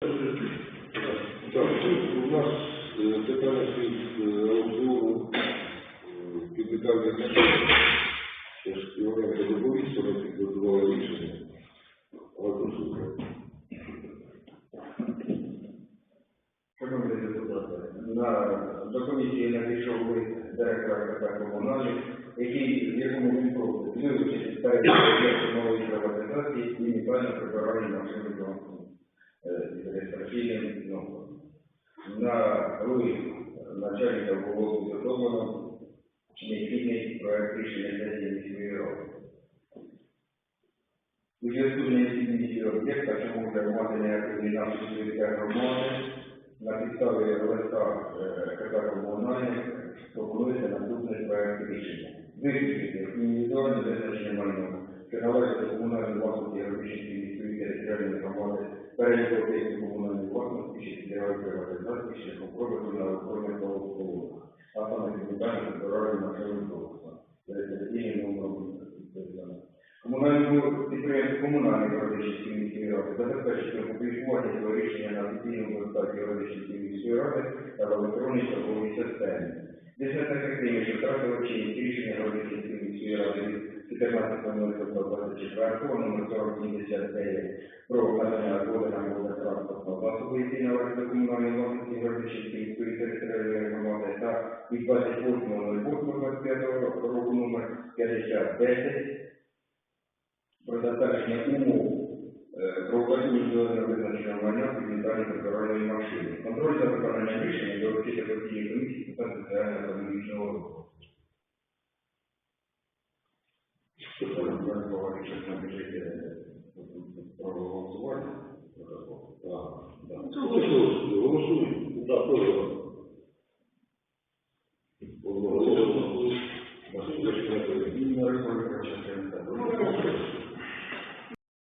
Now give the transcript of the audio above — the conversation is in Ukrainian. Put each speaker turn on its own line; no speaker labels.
Так, у нас е, питання стоїть е, аукціону е, машин. Зараз Іваненко доповість, вона підготувала рішення. Але послухайте.
Шановні депутати, на до комісії надійшов лист директора який в якому він просить вилучити об'єктів нової приватизації і унікально прибирання до з реєстраційним номером. На лист начальника було підготовлено необхідний проект рішення сесії міської ради. У зв'язку з необхідністю об'єкта, що може мати ніякої для громади, на підставі листа е, КП комунальних пропонується наступний проект рішення. Виключити індивідуальне визначення майна, що належить до комунальної власності Робічинської міської територіальної громади, перелік об'єктів комунальної власності, що підлягають приватизації шляхом продажу на електронних правословах, а саме підмітання збирання населених голоса, реєстраційним номером відповідно. Комунальному підприємству комунальної юридичної міської ради забезпечити опублікування цього рішення на офіційному вебсайті юридичної міської ради та в електронній торговій системі. Десять ефективніше що втратило чинність рішення 19.04 номер 4079 про укладення згоди на мовне транспортного засобу, який належить до комунальної власності територіальної громади та від 28.08.25 року номер 5010 про затвердження умов е, про укладення міжнародного визначеного майна фундаментальної територіальної машини. Контроль за виконанням рішення до Російської комісії з соціально-економічного розвитку.
Голосуємо.